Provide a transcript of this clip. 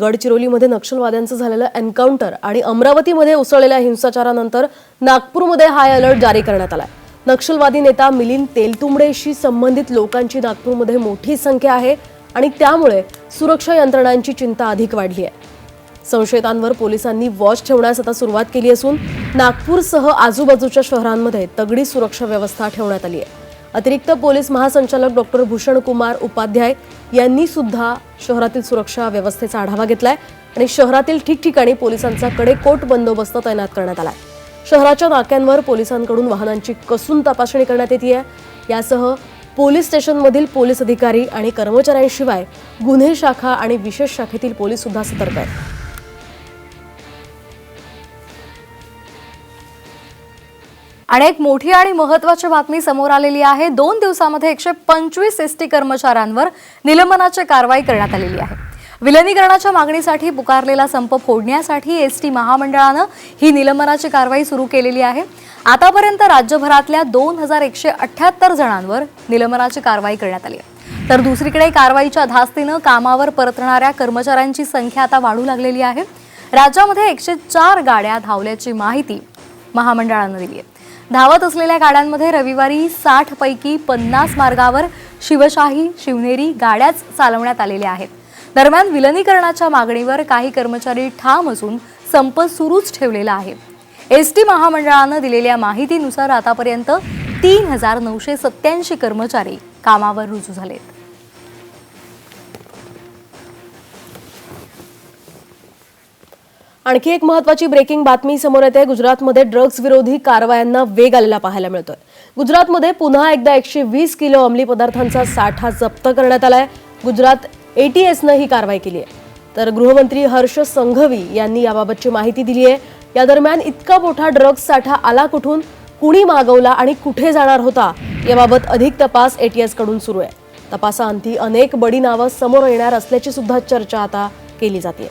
गडचिरोलीमध्ये नक्षलवाद्यांचं झालेलं एन्काउंटर आणि अमरावतीमध्ये उसळलेल्या हिंसाचारानंतर नागपूरमध्ये हाय अलर्ट जारी करण्यात आलाय. नक्षलवादी नेता मिलिंद तेलतुंबडेशी संबंधित लोकांची नागपूरमध्ये मोठी संख्या आहे आणि त्यामुळे सुरक्षा यंत्रणांची चिंता अधिक वाढली आहे. संशयितांवर पोलिसांनी वॉच ठेवण्यास आता सुरुवात केली असून नागपूरसह आजूबाजूच्या शहरांमध्ये तगडी सुरक्षा व्यवस्था ठेवण्यात आली आहे. अतिरिक्त पोलीस महासंचालक डॉक्टर भूषण कुमार उपाध्याय यांनी सुद्धा शहरातील सुरक्षा व्यवस्थेचा आढावा घेतलाय आणि शहरातील ठिकठिकाणी पोलिसांचा कडेकोट बंदोबस्त तैनात करण्यात आलाय. शहराच्या नाक्यांवर पोलिसांकडून वाहनांची कसून तपासणी करण्यात येते यासह पोलीस स्टेशनमधील पोलीस अधिकारी आणि कर्मचाऱ्यांशिवाय गुन्हे शाखा आणि विशेष शाखेतील पोलीस सुद्धा सतर्क आहेत. आणि एक मोठी आणि महत्वाची बातमी समोर आलेली आहे. दोन दिवसामध्ये एकशे पंचवीस एस टी कर्मचाऱ्यांवर निलंबनाची कारवाई करण्यात आलेली आहे. विलनीकरणाच्या मागणीसाठी पुकारलेला संप फोडण्यासाठी एस टी महामंडळानं ही निलंबनाची कारवाई सुरू केलेली आहे. आतापर्यंत राज्यभरातल्या दोन हजार एकशे अठ्याहत्तर जणांवर निलंबनाची कारवाई करण्यात आली आहे. तर दुसरीकडे कारवाईच्या धास्तीनं कामावर परतणाऱ्या कर्मचाऱ्यांची संख्या आता वाढू लागलेली आहे. राज्यामध्ये एकशे चार गाड्या धावल्याची माहिती महामंडळानं दिली आहे. धावत असलेल्या गाड्यांमध्ये रविवारी साठ पैकी पन्नास मार्गावर शिवशाही शिवनेरी गाड्याच चालवण्यात आलेल्या आहेत. दरम्यान विलनीकरणाच्या मागणीवर काही कर्मचारी ठाम असून संप सुरूच ठेवलेला आहे. एस टी महामंडळानं दिलेल्या माहितीनुसार आतापर्यंत तीन हजार नऊशे सत्याऐंशी कर्मचारी कामावर रुजू झालेत. आणखी एक महत्वाची ब्रेकिंग बातमी समोर येते. गुजरातमध्ये ड्रग्ज विरोधी कारवायांना वेग आलेला पाहायला मिळतोय. गुजरातमध्ये पुन्हा एकदा एकशे वीस किलो अंमली पदार्थांचा साठा जप्त करण्यात आलाय. गुजरात एटीएसनं ही कारवाई केली आहे तर गृहमंत्री हर्ष संघवी यांनी याबाबतची माहिती दिली आहे या दरम्यान इतका मोठा ड्रग्ज साठा आला कुठून? कुणी मागवला आणि कुठे जाणार होता? याबाबत अधिक तपास एटीएसकडून सुरू आहे. तपासाअंती अनेक बडी नावं समोर येणार असल्याची सुद्धा चर्चा आता केली जाते